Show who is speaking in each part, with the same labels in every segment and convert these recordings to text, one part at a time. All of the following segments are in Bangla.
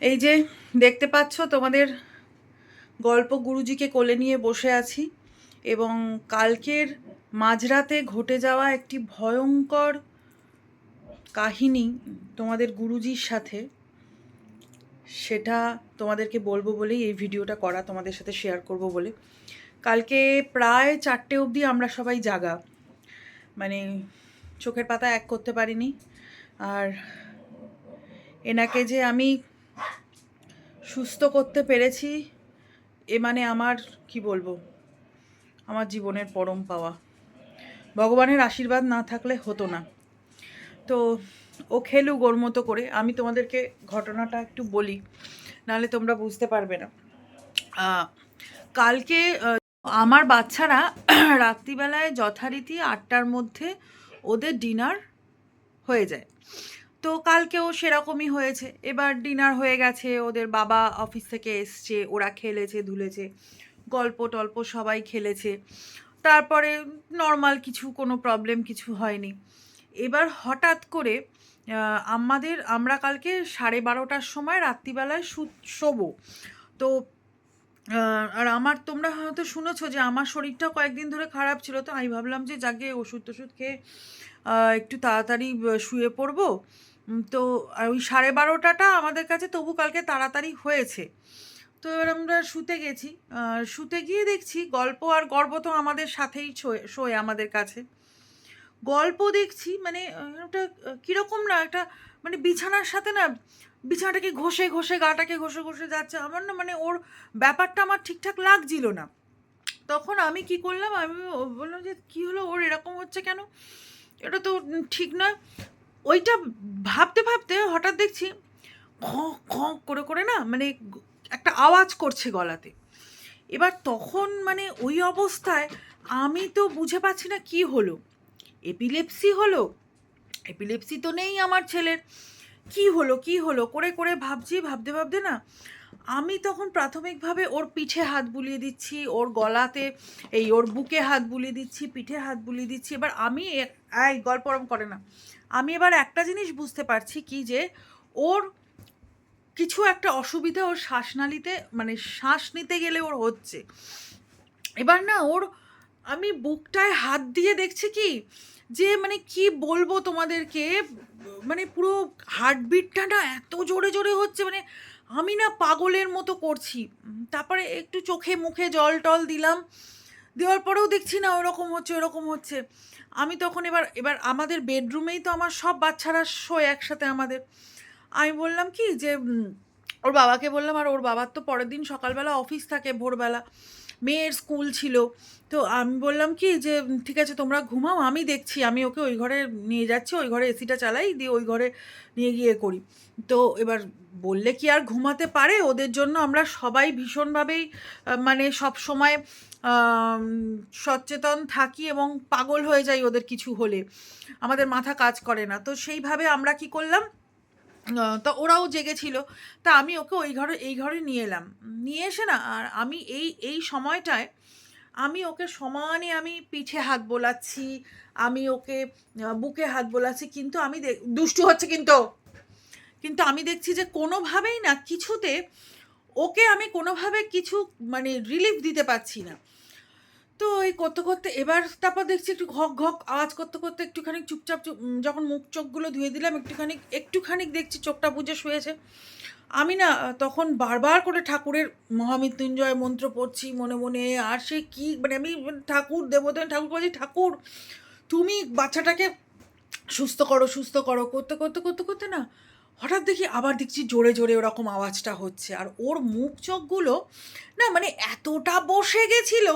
Speaker 1: এই যে দেখতে পাচ্ছ তোমাদের গল্প গুরুজিকে কোলে নিয়ে বসে আছি এবং কালকের মাঝরাতে ঘটে যাওয়া একটি ভয়ঙ্কর কাহিনী তোমাদের গুরুজির সাথে। সেটা তোমাদেরকে বলব বলেই এই ভিডিওটা করা, তোমাদের সাথে শেয়ার করব বলে। কালকে প্রায় চারটে অবধি আমরা সবাই জাগা। মানে চোখের পাতা এক করতে পারিনি। আর এনাকে যে আমি সুস্থ করতে পেরেছি, এ মানে আমার, কি বলব, আমার জীবনের পরম পাওয়া। ভগবানের আশীর্বাদ না থাকলে হতো না। তো ও খেলু গোর মতো করে। আমি তোমাদেরকে ঘটনাটা একটু বলি, নাহলে তোমরা বুঝতে পারবে না। কালকে আমার বাচ্চারা রাত্রিবেলায় যথারীতি আটটার মধ্যে ওদের ডিনার হয়ে যায়। তো কালকেও সেরকমই হয়েছে। এবার ডিনার হয়ে গেছে, ওদের বাবা অফিস থেকে এসছে, ওরা খেলেছে, ধুলেছে, গল্প টল্প সবাই খেলেছে। তারপরে নর্মাল কিছু, কোনো প্রবলেম কিছু হয়নি। এবার হঠাৎ করে আমাদের, আমরা কালকে সাড়ে বারোটার সময় রাত্রিবেলায় শু, শোবো। তো আর আমার তোমরা হয়তো শুনেছো যে আমার শরীরটা কয়েকদিন ধরে খারাপ ছিল, তো আমি ভাবলাম যে যাকে ওষুধ টষুধ খেয়ে একটু তাড়াতাড়ি শুয়ে পড়ব। তো ওই সাড়ে বারোটাটা আমাদের কাছে তবু কালকে তাড়াতাড়ি হয়েছে। তো এবার আমরা শুতে গেছি। শুতে গিয়ে দেখছি গল্প আর গর্ব তো আমাদের সাথেই শোয় আমাদের কাছে। গল্প দেখছি মানে একটা আহ, না একটা মানে বিছানার সাথে না বিছানাটাকে ঘষে ঘষে গাটাকে ঘষে ঘষে যাচ্ছে। আমার না মানে ওর ব্যাপারটা আমার ঠিকঠাক লাগছিল না। তখন আমি কি করলাম আমি বললাম যে কি হলো? ওর এরকম হচ্ছে কেন? এটা তো ঠিক নয়। ওইটা ভাবতে ভাবতে হঠাৎ দেখছি খ খ করে করে না মানে একটা আওয়াজ করছে গলাতে। এবার তখন মানে ওই অবস্থায় আমি তো বুঝে পাচ্ছি না কি হলো। এপিলেপসি হলো এপিলেপসি তো নেই আমার ছেলের। কি হলো কি হলো, করে করে ভাবছি, ভাবতে ভাবতে না আমি তখন প্রাথমিকভাবে ওর পিঠে হাত বুলিয়ে দিচ্ছি, ওর গলাতে এই ওর বুকে হাত বুলিয়ে দিচ্ছি, পিঠে হাত বুলিয়ে দিচ্ছি। এবার আমি এই গল্প ওরম করে না। আমি এবার একটা জিনিস বুঝতে পারছি কি যে ওর কিছু একটা অসুবিধা ওর শ্বাসনালীতে মানে শ্বাস নিতে গেলে ওর হচ্ছে। এবার না ওর, আমি বুকটায় হাত দিয়ে দেখছি কি যে মানে কি বলব তোমাদেরকে মানে পুরো হার্টবিটটা না এত জোরে জোরে হচ্ছে মানে আমি না পাগলের মতো করছি। তারপরে একটু চোখে মুখে জল টল দিলাম। দেওয়ার পরেও দেখছি না ওরকম হচ্ছে ওরকম হচ্ছে। আমি তখন এবার এবার আমাদের বেডরুমেই তো আমার সব বাচ্চারা শোয় একসাথে আমাদের। আমি বললাম কি যে ওর বাবাকে বললাম, আর ওর বাবার তো পরের দিন সকালবেলা অফিস থাকে ভোরবেলা। মেয়ের স্কুল ছিল। তো আমি বললাম কি যে, ঠিক আছে, তোমরা ঘুমাও, আমি দেখছি, আমি ওকে ওই ঘরে নিয়ে যাচ্ছি, ওই ঘরে এসিটা চালাই, দিয়ে ওই ঘরে নিয়ে গিয়ে করি। তো এবার বললে কি আর ঘুমাতে পারে? ওদের জন্য আমরা সবাই ভীষণভাবেই মানে সব সময় সচেতন থাকি এবং পাগল হয়ে যাই ওদের কিছু হলে। আমাদের মাথা কাজ করে না। তো সেইভাবে আমরা কি করলাম? তো ওরাও জেগেছিল তা আমি ওকে ওই ঘরে, এই ঘরে নিয়ে এলাম। নিয়ে এসে না, আর আমি এই এই সময়টায় আমি ওকে সমানে আমি পিঠে হাত বোলাচ্ছি, আমি ওকে বুকে হাত বোলাচ্ছি, কিন্তু আমি দুষ্টু হচ্ছে কিন্তু কিন্তু আমি দেখছি যে কোনোভাবেই না, কিছুতে ওকে আমি কোনোভাবে কিছু মানে রিলিফ দিতে পারছি না। তো এই করতে করতে এবার তারপর দেখছি একটু ঘক ঘক আওয়াজ করতে করতে একটুখানি চুপচাপ চুপ যখন মুখ চোখগুলো ধুয়ে দিলাম, একটুখানি একটুখানি দেখছি চোখটা বুঝে শুয়েছে। আমি না তখন বারবার করে ঠাকুরের মহামৃত্যুঞ্জয় মন্ত্র পড়ছি মনে মনে, আর সে কী মানে আমি ঠাকুর দেবদেব ঠাকুর বলছি, ঠাকুর, তুমি বাচ্চাটাকে সুস্থ করো সুস্থ করো। করতে করতে করতে করতে না, হঠাৎ দেখি আবার দেখছি জোরে জোরে ওরকম আওয়াজটা হচ্ছে। আর ওর মুখ চোখগুলো না মানে এতটা বসে গেছিল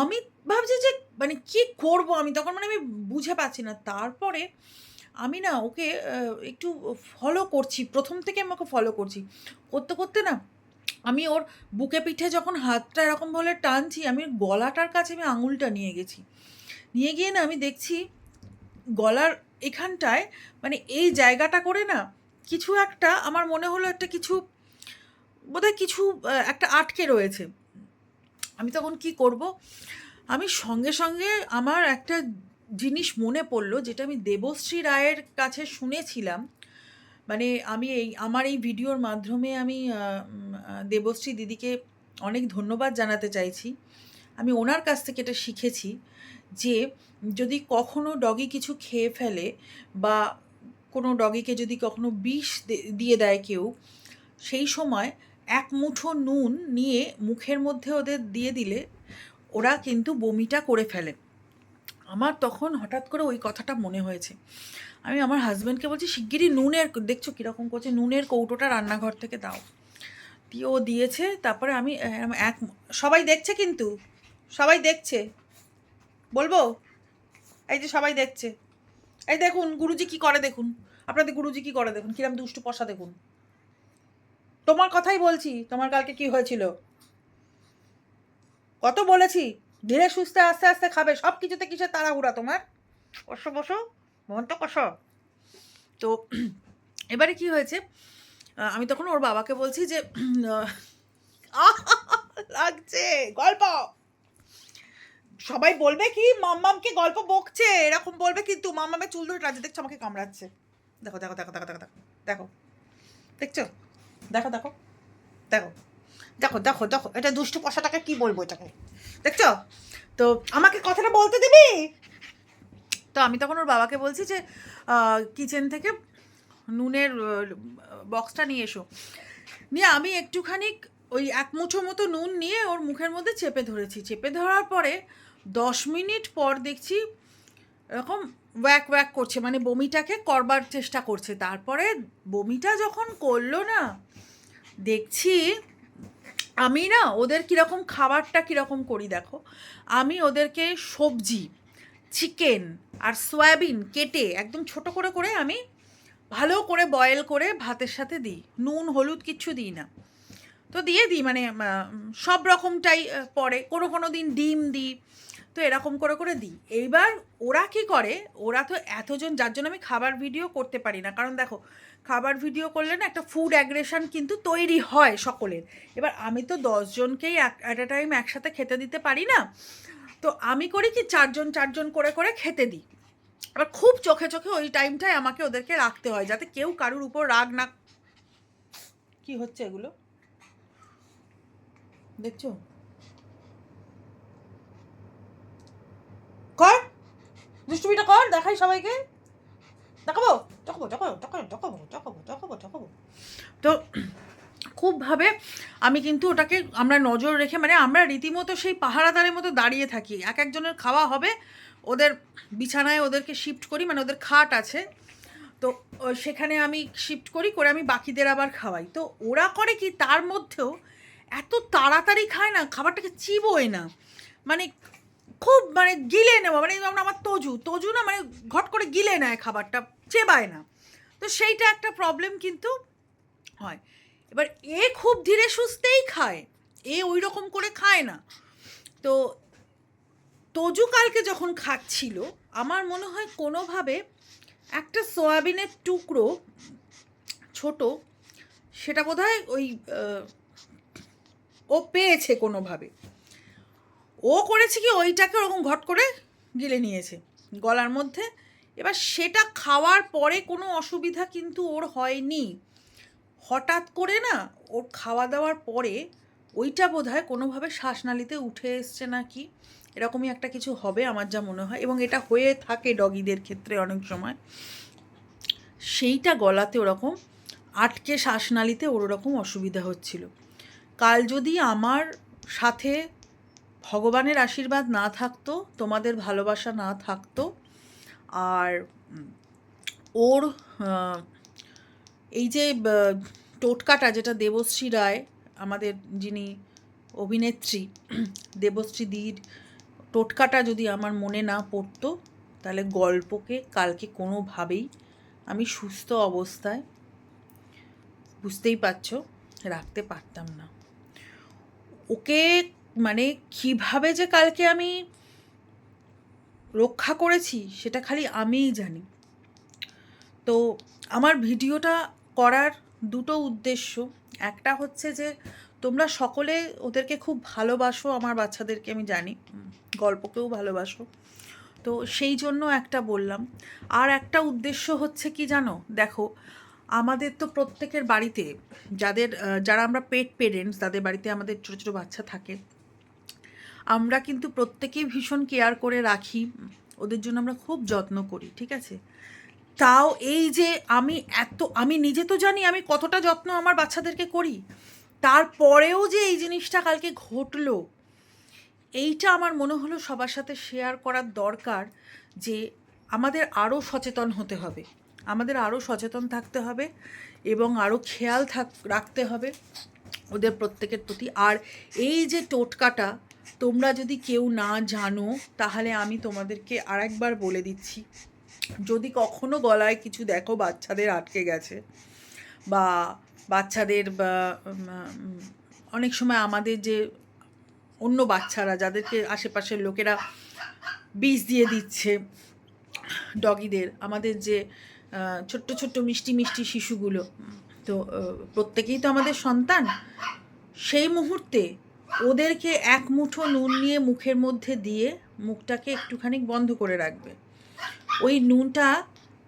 Speaker 1: আমি ভাবছি যে মানে কি করব আমি? তখন মানে আমি বুঝে পাচ্ছি না। তারপরে আমি না ওকে একটু ফলো করছি। প্রথম থেকে আমি ওকে ফলো করছি। করতে করতে না আমি ওর বুকে পিঠে যখন হাতটা এরকম বলে টানছি, আমি গলাটার কাছে আমি আঙুলটা নিয়ে গেছি। নিয়ে গিয়ে না আমি দেখছি গলার এখানটায় মানে এই জায়গাটা করে না কিছু একটা, আমার মনে হলো একটা কিছু, বোধহয় কিছু একটা আটকে রয়েছে। আমি তখন কি করব? আমি সঙ্গে সঙ্গে আমার একটা জিনিস মনে পড়ল, যেটা আমি দেবশ্রী রায়ের কাছে শুনেছিলাম। মানে আমি এই, আমার এই ভিডিওর মাধ্যমে আমি দেবশ্রী দিদিকে অনেক ধন্যবাদ জানাতে চাইছি। আমি ওনার কাছ থেকে এটা শিখেছি যে, যদি কখনো ডগি কিছু খেয়ে ফেলে বা কোনো ডগিকে যদি কখনো বিষ দিয়ে দেয় কেউ, সেই সময় এক মুঠো নুন নিয়ে মুখের মধ্যে ওদের দিয়ে দিলে ওরা কিন্তু বমিটা করে ফেলে। আমার তখন হঠাৎ করে ওই কথাটা মনে হয়েছে। আমি আমার হাজব্যান্ডকে বলছি, শিগগিরই নুনের দেখছ কীরকম করছে, নুনের কৌটোটা রান্নাঘর থেকে দাও। দিয়ে ও দিয়েছে, তারপরে আমি এক সবাই দেখছে কিন্তু, সবাই দেখছে। বলব? এই যে সবাই দেখছে। এই দেখুন, গুরুজি কি করে দেখুন? আপনাদের গুরুজি কি করে দেখুন? কিরম দুষ্টু পশা দেখুন। তোমার কথাই বলছি, তোমার কালকে কি হয়েছিল? কত বলেছি, ধীরে সুস্থে, আস্তে আস্তে খাবে, সব কিছুতে কিসের তাড়াহুড়া তোমার? বসো বসো, মন তো কষো। তো এবারে কি হয়েছে আমি তখন ওর বাবাকে বলছি যে লাগছে, গল্প। সবাই বলবে কি, মাম্মামকে গল্প বকছে, এরকম বলবে, কিন্তু মাম্মামের চুল ধরে রাজা দেখছ, আমাকে কামড়াচ্ছে। দেখো দেখো দেখো দেখো দেখো দেখো দেখো। দেখছ? দেখো দেখো দেখো দেখো দেখো দেখো, এটা দুষ্টু পশাটাকে কি বলব এটাকে? দেখছ? তো আমাকে কথাটা বলতে দিবি? তো আমি তখন ওর বাবাকে বলছি যে কিচেন থেকে নুনের বক্সটা নিয়ে এসো। নিয়ে আমি একটুখানি ওই এক মুঠো মতো নুন নিয়ে ওর মুখের মধ্যে চেপে ধরেছি। চেপে ধরার পরে দশ মিনিট পর দেখছি এরকম ওয়াক ওয়াক করছে মানে বমিটাকে করবার চেষ্টা করছে। তারপরে বমিটা যখন করল না, দেখছি আমি না ওদের কীরকম খাবারটা কীরকম করি দেখো। আমি ওদেরকে সবজি চিকেন আর সয়াবিন কেটে একদম ছোট করে করে আমি ভালো করে বয়েল করে ভাতের সাথে দিই। নুন, হলুদ কিচ্ছু দিই না। তো দিয়ে দিই মানে সব রকমটাই পরে কোনো কোনো দিন ডিম দিই তো এরকম করে করে দিই। এইবার ওরা কি করে, ওরা তো এতজন, যার জন্য আমি খাবার ভিডিও করতে পারি না। কারণ দেখো, খাবার ভিডিও করলে না একটা ফুড অ্যাগ্রেশন কিন্তু তৈরি হয় সকলের। এবার আমি তো দশজনকেই অ্যাট আ টাইম একসাথে খেতে দিতে পারি না। তো আমি করি কি, চারজন চারজন করে করে খেতে দিই। এবার খুব চোখে চোখে ওই টাইমটায় আমাকে ওদেরকে রাখতে হয়, যাতে কেউ কারুর উপর রাগ না, কি হচ্ছে এগুলো? দেখছ? কর। দুষ্টুমিটা কর, দেখাই সবাইকে। দেখাবো? দেখাবো দেখাবো দেখাবো দেখাবো দেখাবো দেখাবো দেখাবো। তো খুবভাবে আমি কিন্তু ওটাকে আমরা নজর রেখে মানে আমরা রীতিমতো সেই পাহারাদারের মতো দাঁড়িয়ে থাকি। এক একজনের খাওয়া হবে, ওদের বিছানায় ওদেরকে শিফট করি মানে ওদের খাট আছে। তো সেখানে আমি শিফট করি, করে আমি বাকিদের আবার খাওয়াই। তো ওরা করে কি, তার মধ্যেও এত তাড়াতাড়ি খায় না, খাবারটাকে চিবোয় না। মানে খুব মানে গিলে নেওয়া মানে যেমন আমার তজু তজু না মানে ঘট করে গিলে নেয় খাবারটা, চেবায় না। তো সেইটা একটা প্রবলেম কিন্তু হয়। এবার এ খুব ধীরে সুস্থেই খায়, এ ওই রকম করে খায় না। তো তজু কালকে যখন খাচ্ছিল, আমার মনে হয় কোনোভাবে একটা সয়াবিনের টুকরো ছোট, সেটা বোধহয় ওই ও পেয়েছে কোনোভাবে। ও করেছে কি, ওইটাকে ওরকম ঘট করে গিলে নিয়েছে গলার মধ্যে। এবার সেটা খাওয়ার পরে কোনো অসুবিধা কিন্তু ওর হয়নি। হঠাৎ করে না ওর খাওয়া দাওয়ার পরে ওইটা বোধ হয় কোনোভাবে শ্বাসনালীতে উঠে এসছে না কি, এরকমই একটা কিছু হবে আমার যা মনে হয়। এবং এটা হয়ে থাকে ডগিদের ক্ষেত্রে অনেক সময়। সেইটা গলাতে ওরকম আটকে শ্বাসনালীতে ওর ওরকম অসুবিধা হচ্ছিল। কাল যদি আমার সাথে ভগবানের আশীর্বাদ না থাকতো, তোমাদের ভালোবাসা না থাকতো। আর ওর এই যে টোটকাটা যেটা দেবশ্রী রায়, আমাদের যিনি অভিনেত্রী, দেবশ্রী দির টোটকাটা যদি আমার মনে না পড়তো, তাহলে গল্পকে কালকে কোনোভাবেই আমি সুস্থ অবস্থায় বুঝতেই পারছ, রাখতে পারতাম না। ওকে মানে কীভাবে যে কালকে আমি রক্ষা করেছি, সেটা খালি আমিই জানি। তো আমার ভিডিওটা করার দুটো উদ্দেশ্য। একটা হচ্ছে যে, তোমরা সকলে ওদেরকে খুব ভালোবাসো, আমার বাচ্চাদেরকে আমি জানি, গল্পকেও ভালোবাসো। তো সেই জন্য একটা বললাম। আর একটা উদ্দেশ্য হচ্ছে কি জানো? দেখো, আমাদের তো প্রত্যেকের বাড়িতে, যাদের যারা আমরা পেট পেরেন্টস তাদের বাড়িতে আমাদের ছোটো ছোটো বাচ্চা থাকে আমরা কিন্তু প্রত্যেকেই ভীষণ কেয়ার করে রাখি। ওদের জন্য আমরা খুব যত্ন করি, ঠিক আছে? তাও এই যে আমি এত, আমি নিজে তো জানি আমি কতটা যত্ন আমার বাচ্চাদেরকে করি। তারপরেও যে এই জিনিসটা কালকে ঘটলো, এইটা আমার মনে হলো সবার সাথে শেয়ার করার দরকার যে আমাদের আরও সচেতন হতে হবে। আমাদের আরও সচেতন থাকতে হবে এবং আরও খেয়াল থাক, রাখতে হবে ওদের প্রত্যেকের প্রতি। আর এই যে টোটকাটা তোমরা যদি কেউ না জানো, তাহলে আমি তোমাদেরকে আরেকবার বলে দিচ্ছি। যদি কখনো গলায় কিছু দেখো বাচ্চাদের আটকে গেছে বা বাচ্চাদের অনেক সময় আমাদের যে অন্য বাচ্চারা যাদেরকে আশেপাশের লোকেরা বিষ দিয়ে দিচ্ছে, ডগিদের, আমাদের যে ছোট্ট ছোট্ট মিষ্টি মিষ্টি শিশুগুলো, তো প্রত্যেকেই তো আমাদের সন্তান। সেই মুহূর্তে ওদেরকে এক মুঠো নুন নিয়ে মুখের মধ্যে দিয়ে মুখটাকে একটুখানি বন্ধ করে রাখবে। ওই নুনটা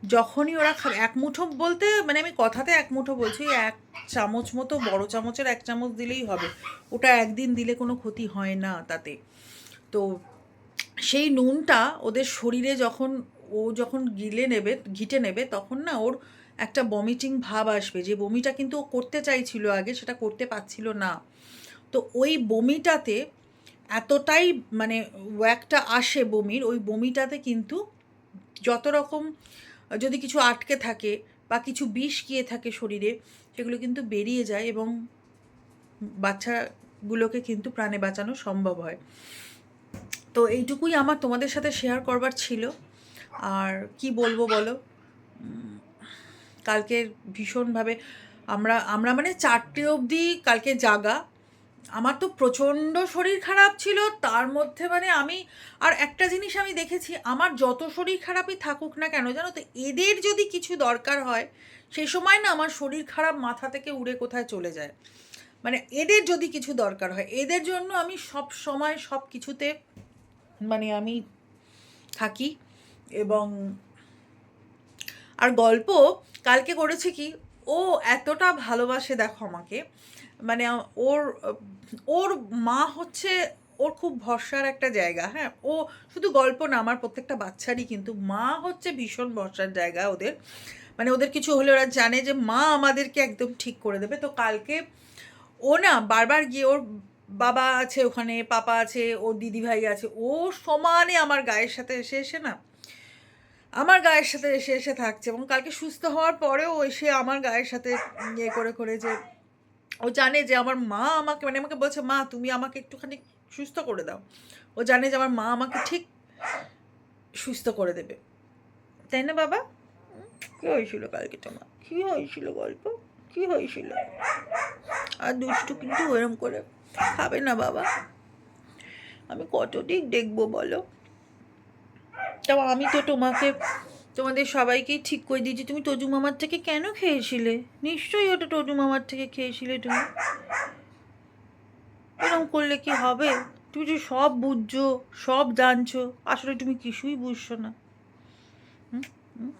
Speaker 1: যখনই ওরা খাবে, এক মুঠো বলতে মানে আমি কথাতে এক মুঠো বলছি, এক চামচ মতো, বড় চামচের এক চামচ দিলেই হবে। ওটা একদিন দিলে কোনো ক্ষতি হয় না তাতে। তো সেই নুনটা ওদের শরীরে যখন, ও যখন গিলে নেবে, ঘিটে নেবে, তখন না ওর একটা বমিটিং ভাব আসবে। যে বমিটা কিন্তু ও করতে চাইছিল আগে, সেটা করতে পারছিল না। তো ওই বমিটাতে এতটাই মানে ওয়াকটা আসে বমির, ওই বমিটাতে কিন্তু যত রকম, যদি কিছু আটকে থাকে বা কিছু বিষ গিয়ে থাকে শরীরে, সেগুলো কিন্তু বেরিয়ে যায় এবং বাচ্চাগুলোকে কিন্তু প্রাণে বাঁচানো সম্ভব হয়। তো এইটুকুই আমার তোমাদের সাথে শেয়ার করবার ছিল। আর কি বলব বলো? কালকে ভীষণভাবে আমরা আমরা মানে চারটে অবধি কালকে জাগা আমার তো প্রচণ্ড শরীর খারাপ ছিল, তার মধ্যে মানে আমি, আর একটা জিনিস আমি দেখেছি, আমার যত শরীর খারাপই থাকুক না কেন জানো তো, এদের যদি কিছু দরকার হয়, সেই সময় না আমার শরীর খারাপ মাথা থেকে উড়ে কোথায় চলে যায়। মানে এদের যদি কিছু দরকার হয়, এদের জন্য আমি সব সময় সব কিছুতে মানে আমি থাকি এবং আর গল্প কালকে করেছে কি, ও এতটা ভালোবাসে দেখো আমাকে মানে ওর ওর মা হচ্ছে, ওর খুব ভরসার একটা জায়গা হ্যাঁ? ও শুধু গল্প না, আমার প্রত্যেকটা বাচ্চারই কিন্তু মা হচ্ছে ভীষণ ভরসার জায়গা ওদের। মানে ওদের কিছু হলে ওরা জানে যে মা আমাদেরকে একদম ঠিক করে দেবে। তো কালকে ও না, বারবার গিয়ে ওর বাবা আছে ওখানে, পাপা আছে, ওর দিদিভাই আছে, ও সমানে আমার গায়ের সাথে এসে এসে না, আমার গায়ের সাথে এসে এসে থাকছে। এবং কালকে সুস্থ হওয়ার পরেও এসে আমার গায়ের সাথে ইয়ে করে করে যে ও জানে যে আমার মা আমাকে মানে আমাকে বলছে, মা, তুমি আমাকে একটুখানি সুস্থ করে দাও। ও জানে যে আমার মা আমাকে ঠিক সুস্থ করে দেবে। তাই না, বাবা? কি হয়েছিল কালকে তোমার কি হয়েছিল গল্প? কি হয়েছিল? আর দুষ্টু কিন্তু ওরম করে খাবে না, বাবা। আমি কত দিক দেখব বলো? তাও আমি তো তোমাকে তোমাদের সবাইকেই ঠিক করে দিয়েছি। তুমি টজু মামার থেকে কেন খেয়েছিলে? নিশ্চয়ই ওটা টজু মামার থেকে খেয়েছিলে তুমি। এরকম করলে কি হবে? তুমি যে সব বুঝছ, সব জানছো, আসলে তুমি কিছুই বুঝছ না। হুম?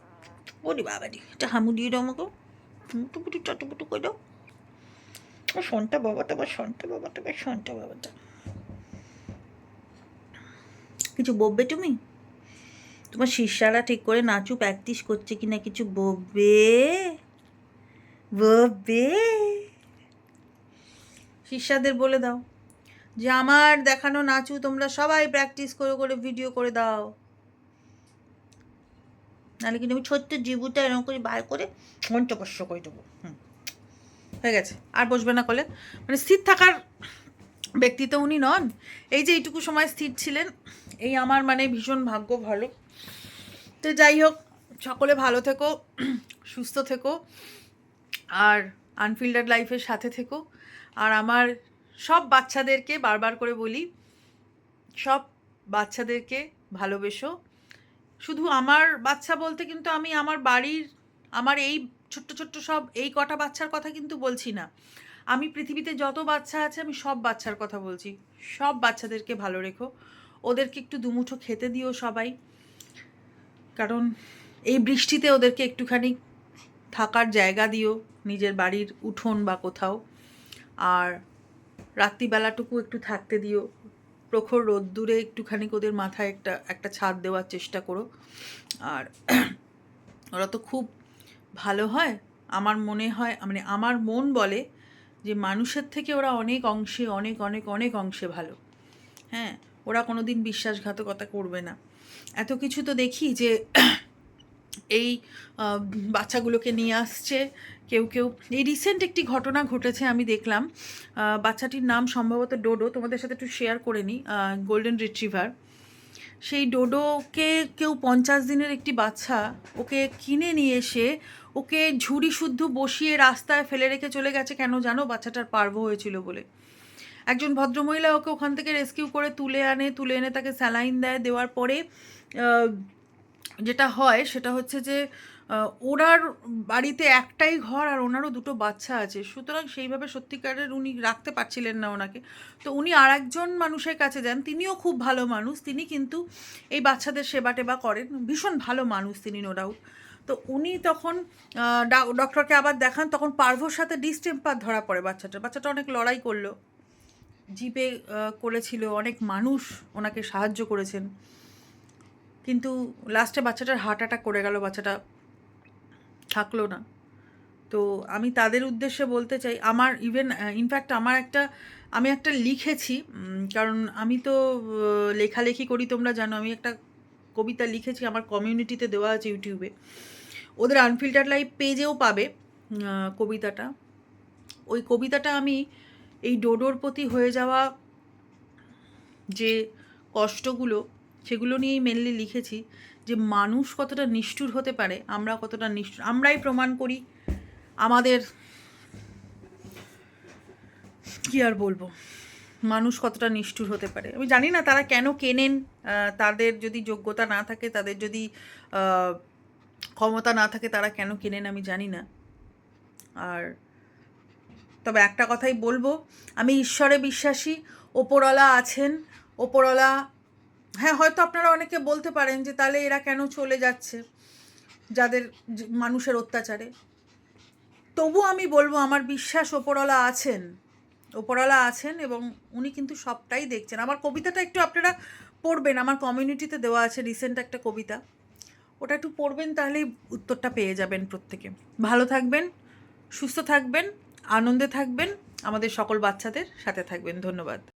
Speaker 1: ওরে বাবারি একটা হামু দিয়ে দাও আমাকে। টুপুটু চটুপুটু করে দাও। ও শনটা বাবাটা বা শনটা বাবাটা বা শনটা বাবাটা। কিছু বলবে তুমি? তোমার শিষ্যারা ঠিক করে নাচু প্র্যাকটিস করছে কিনা কিছু বলবে বলবে শিষ্যাদের বলে দাও যে আমার দেখানো নাচু তোমরা সবাই প্র্যাকটিস করে করে ভিডিও করে দাও। নাহলে কিন্তু আমি ছোট্ট জিবুটা এরকম করে বার করে ঘন্টপস্য করে দেবো। হয়ে গেছে। আর বসবে না কলে। মানে স্থির থাকার ব্যক্তি তো উনি নন। এই যে এইটুকু সময় স্থির ছিলেন, এই আমার মানে ভীষণ ভাগ্য ভালো। তো যাই হোক, সকলে ভালো থেকো, সুস্থ থেকো, আর আনফিল্টার লাইফের সাথে থেকো। আর আমার সব বাচ্চাদেরকে বারবার করে বলি, সব বাচ্চাদেরকে ভালোবেসো। শুধু আমার বাচ্চা বলতে কিন্তু আমি আমার বাড়ির, আমার এই ছোট্ট ছোট্ট সব এই কটা বাচ্চার কথা কিন্তু বলছি না। আমি পৃথিবীতে যত বাচ্চা আছে, আমি সব বাচ্চার কথা বলছি। সব বাচ্চাদেরকে ভালো রেখো। ওদেরকে একটু দুমুঠো খেতে দিও সবাই। কারণ এই বৃষ্টিতে ওদেরকে একটুখানি থাকার জায়গা দিও, নিজের বাড়ির উঠোন বা কোথাও। আর রাত্রিবেলাটুকু একটু থাকতে দিও। প্রখর রোদ্দুরে একটুখানি ওদের মাথায় একটা একটা ছাদ দেওয়ার চেষ্টা করো। আর ওরা তো খুব ভালো হয়। আমার মনে হয় মানে আমার মন বলে যে মানুষের থেকে ওরা অনেক অংশে, অনেক অনেক অনেক অংশে ভালো। হ্যাঁ ওরা কোনো দিন বিশ্বাসঘাতকতা করবে না। এত কিছু তো দেখি যে এই বাচ্চাগুলোকে নিয়ে আসছে, কেউ কেউ। এই রিসেন্ট একটি ঘটনা ঘটেছে, আমি দেখলাম। বাচ্চাটির নাম সম্ভবত ডোডো, তোমাদের সাথে একটু শেয়ার করে নিই গোল্ডেন রিট্রিভার সেই ডোডোকে কেউ পঞ্চাশ দিনের একটি বাচ্চা ওকে কিনে নিয়ে এসে ওকে ঝুড়ি শুদ্ধ বসিয়ে রাস্তায় ফেলে রেখে চলে গেছে, কেন জানো? বাচ্চাটার পার্ব হয়েছিল বলে। একজন ভদ্রমহিলা ওকে ওখান থেকে রেস্কিউ করে তুলে আনে, তুলে এনে তাকে স্যালাইন দেয়, দেওয়ার পরে যেটা হয় সেটা হচ্ছে যে ওনার বাড়িতে একটাই ঘর আর ওনারও দুটো বাচ্চা আছে। সুতরাং সেইভাবে সত্যিকারের উনি রাখতে পারছিলেন না ওনাকে। তো উনি আর একজন মানুষের কাছে যান। তিনিও খুব ভালো মানুষ। তিনি কিন্তু এই বাচ্চাদের সেবা টেবা করেন। ভীষণ ভালো মানুষ তিনি নো ডাউট তো উনি তখন ডক্টরকে আবার দেখান। তখন পার্ভর সাথে ডিস্টেম্পার ধরা পড়ে বাচ্চাটা। বাচ্চাটা অনেক লড়াই করল। জিপে করেছিল, অনেক মানুষ ওনাকে সাহায্য করেছেন। কিন্তু লাস্টে বাচ্চাটার হার্ট অ্যাটাক করে গেল, বাচ্চাটা থাকল না। তো আমি তাদের উদ্দেশ্যে বলতে চাই, আমার ইভেন ইনফ্যাক্ট আমার একটা, আমি একটা লিখেছি কারণ আমি তো লেখালেখি করি, তোমরা জানো, আমি একটা কবিতা লিখেছি, আমার কমিউনিটিতে দেওয়া আছে ইউটিউবে। ওদের আনফিল্টার লাইফ পেজেও পাবে কবিতাটা। ওই কবিতাটা আমি এই ডোডোর প্রতি হয়ে যাওয়া যে কষ্টগুলো, সেগুলো নিয়েই মেনলি লিখেছি যে মানুষ কতটা নিষ্ঠুর হতে পারে, আমরা কতটা নিষ্ঠুর, আমরাই প্রমাণ করি আমাদের, কি আর বলব, মানুষ কতটা নিষ্ঠুর হতে পারে। আমি জানি না তারা কেন কেনেন তাদের যদি যোগ্যতা না থাকে, তাদের যদি ক্ষমতা না থাকে, তারা কেন কেনেন আমি জানি না। আর তবে একটা কথাই বলব, আমি ঈশ্বরে বিশ্বাসী, ওপরওয়ালা আছেন, ওপরওয়ালা হ্যাঁ হয়তো আপনারা অনেকে বলতে পারেন যে তাহলে এরা কেন চলে যাচ্ছে যাদের মানুষের অত্যাচারে। তবু আমি বলব আমার বিশ্বাস ওপরওয়ালা আছেন ওপরওয়ালা আছেন এবং উনি কিন্তু সবটাই দেখছেন। আমার কবিতাটা একটু আপনারা পড়বেন, আমার কমিউনিটিতে দেওয়া আছে রিসেন্ট একটা কবিতা। ওটা একটু পড়বেন তাহলেই উত্তরটা পেয়ে যাবেন প্রত্যেকে। ভালো থাকবেন, সুস্থ থাকবেন আনন্দে থাকবেন। আমাদের সকল বাচ্চাদের সাথে থাকবেন। ধন্যবাদ।